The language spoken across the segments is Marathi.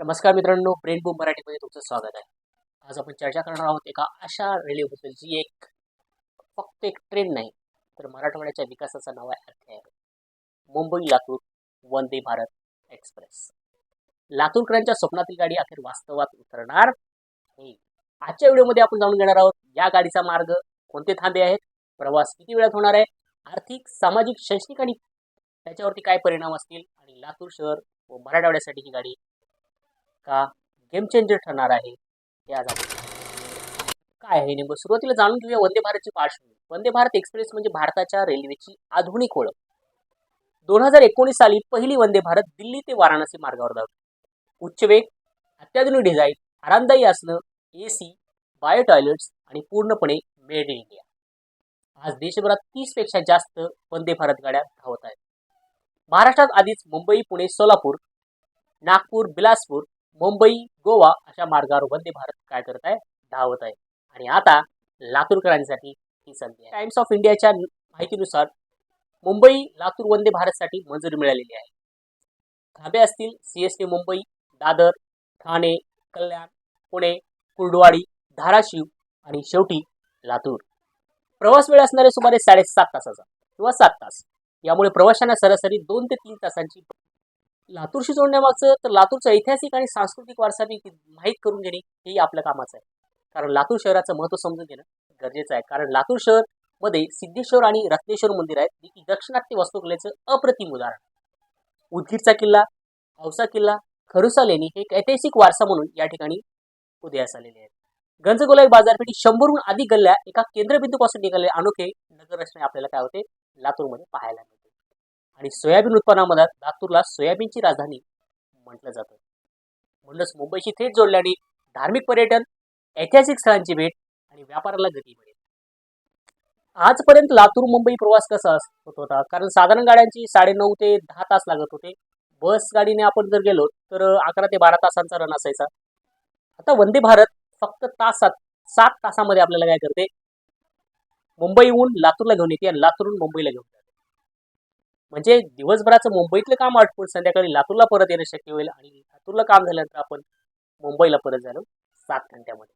नमस्कार मित्रांनो ब्रेन बूम मराठीमध्ये तुमचं स्वागत आहे. आज आपण चर्चा करणार आहोत एका अशा रेल्वेबद्दल जी एक फक्त एक ट्रेन नाही तर मराठवाड्याच्या विकासाचा नवा अध्याय आहे मुंबई लातूर वंदे भारत एक्सप्रेस. लातूरकरांच्या स्वप्नातील गाडी अखेर वास्तवात उतरणार आहे आजच्या व्हिडिओमध्ये आपण जाणून घेणार आहोत या गाडीचा मार्ग कोणते थांबे आहेत प्रवास किती वेळात होणार आहे आर्थिक सामाजिक शैक्षणिक आणि त्याच्यावरती काय परिणाम असतील आणि लातूर शहर व मराठवाड्यासाठी ही गाडी का गेम चेंजर ठरणार आहे? हे आज काय आहे नेमकं? सुरुवातीला जाणून घेऊया वंदे भारतची पार्श्वभूमी. वंदे भारत एक्सप्रेस म्हणजे भारताच्या रेल्वेची आधुनिक ओळख. दोन हजार एकोणीस साली पहिली वंदे भारत दिल्ली ते वाराणसी मार्गावर धावली. उच्च वेग अत्याधुनिक डिझाईन आरामदायी असणं ए सी बायो टॉयलेट्स आणि पूर्णपणे मेड इन इंडिया आज देशभरात तीसपेक्षा जास्त वंदे भारत गाड्या धावत आहेत. महाराष्ट्रात आधीच मुंबई पुणे सोलापूर नागपूर बिलासपूर मुंबई गोवा अशा मार्गावर वंदे भारत काय करत आहे? धावत आहे. आणि आता लातूरकरांसाठी ही संधी आहे. टाइम्स ऑफ इंडियाच्या माहितीनुसार मुंबई लातूर वंदे भारतसाठी मंजुरी मिळालेली आहे. धाबे असतील C S T Mumbai Dadar Thane Kalyan Pune Kurduwadi Dharashiv आणि शेवटी लातूर. प्रवास वेळ असणारे सुमारे साडेसात तासाचा किंवा सात तास. यामुळे प्रवाशांना सरासरी दोन ते तीन तासांची लातूरशी जोडण्यामागचं तर लातूरचा ऐतिहासिक आणि सांस्कृतिक वारसा बी माहीत करून घेणे हेही आपलं कामाचं आहे. कारण लातूर शहराचं महत्त्व समजून घेणं गरजेचं आहे. कारण लातूर शहरमध्ये सिद्धेश्वर आणि रत्नेश्वर मंदिर आहेत जे की दक्षिणात्य वास्तुकलेचं अप्रतिम उदाहरण उदगीरचा किल्ला औसा किल्ला खरुसा लेणी हे एक ऐतिहासिक वारसा म्हणून या ठिकाणी उदयास आलेले आहेत. गंजगोलाई बाजारपेठी शंभरहून अधिक गल्ल्या एका केंद्रबिंदूपासून निघालेले अनोखे नगररचना आपल्याला काय होते? लातूरमध्ये पाहायला मिळते आणि सोयाबीन उत्पादनामध्ये लातूरला सोयाबीनची राजधानी म्हटलं जातं. म्हणूनच मुंबईशी थेट जोडल्याने धार्मिक पर्यटन ऐतिहासिक स्थळांची भेट आणि व्यापाराला गती मिळेल. आजपर्यंत लातूर मुंबई प्रवास कसा होत होता? कारण साधारण गाड्यांची साडेनऊ ते दहा तास लागत होते. बस गाडीने आपण जर गेलो तर अकरा ते बारा तासांचा रन असायचा. आता वंदे भारत फक्त तासात सात तासामध्ये आपल्याला काय करते? मुंबईहून लातूरला घेऊन येते आणि लातूरहून मुंबईला घेऊन जाते. म्हणजे दिवसभराचं मुंबईतलं काम आटपून संध्याकाळी लातूरला परत येणं शक्य होईल आणि लातूरला काम झाल्यानंतर आपण मुंबईला परत झालो सात घंट्यामध्ये.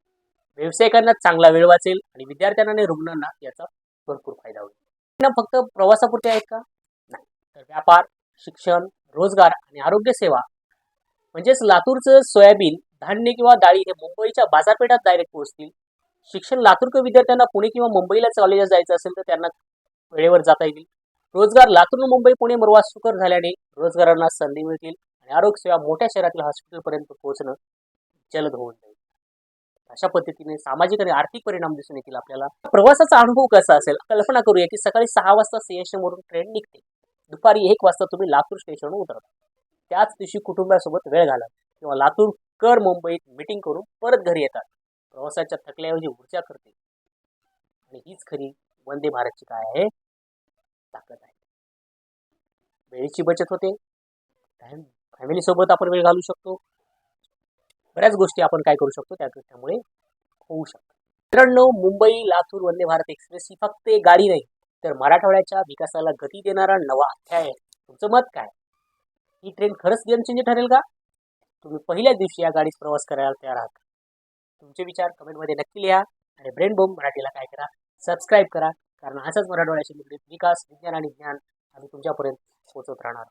व्यावसायिकांना चांगला वेळ वाचेल आणि विद्यार्थ्यांना आणि रुग्णांना याचा भरपूर फायदा होईल. त्यांना फक्त प्रवासापुरते आहेत का? नाही. तर व्यापार शिक्षण रोजगार आणि आरोग्य सेवा म्हणजेच लातूरचं सोयाबीन धान्य किंवा डाळी हे मुंबईच्या बाजारपेठात डायरेक्ट पोहोचतील. शिक्षण लातूरकर विद्यार्थ्यांना पुणे किंवा मुंबईला कॉलेजात जायचं असेल तर त्यांना वेळेवर जाता येईल रोजगार लातूर मुंबई पुणे मरवा सुकर झाल्याने रोजगारांना संधी मिळतील आणि आरोग्य सेवा मोठ्या शहरातील हॉस्पिटलपर्यंत पोहोचणं जलद होऊन जाईल. अशा पद्धतीने सामाजिक आणि आर्थिक परिणाम दिसून येतील आपल्याला. प्रवासाचा अनुभव कसा असेल? कल्पना करूया की सकाळी सहा वाजता सीएसएम वरून ट्रेन निघते. दुपारी एक वाजता तुम्ही लातूर स्टेशनवर उतरता. त्याच दिवशी कुटुंबासोबत वेळ घाला किंवा लातूर कर मुंबईत मिटिंग करून परत घरी येतात. प्रवासाच्या थकल्याऐवजी ऊर्जा करते आणि हीच खरी वंदे भारतची काय आहे? ताकद आहे. वेळेची बचत होते. फॅमिली सोबत आपण वेळ घालू शकतो. बऱ्याच गोष्टी आपण काय करू शकतो त्या त्यामुळे होऊ शकतात. मित्रांनो मुंबई लातूर वंदे भारत एक्सप्रेस ही फक्त एक गाडी नाही तर मराठवाड्याच्या विकासाला गती देणारा नवा अध्याय. आहे तुमचं मत काय? ही ट्रेन खरंच गेम चेंजर ठरेल का? तुम्ही पहिल्या दिवशी या गाडीत प्रवास करायला तयार आहात तुमचे विचार कमेंटमध्ये नक्की लिहा आणि ब्रेन बोम मराठीला काय करा? सबस्क्राईब करा. कारण असाच मराठवाड्याशी निगडीत विकास विज्ञान आणि ज्ञान आम्ही तुमच्यापर्यंत पोहोचवत राहणार.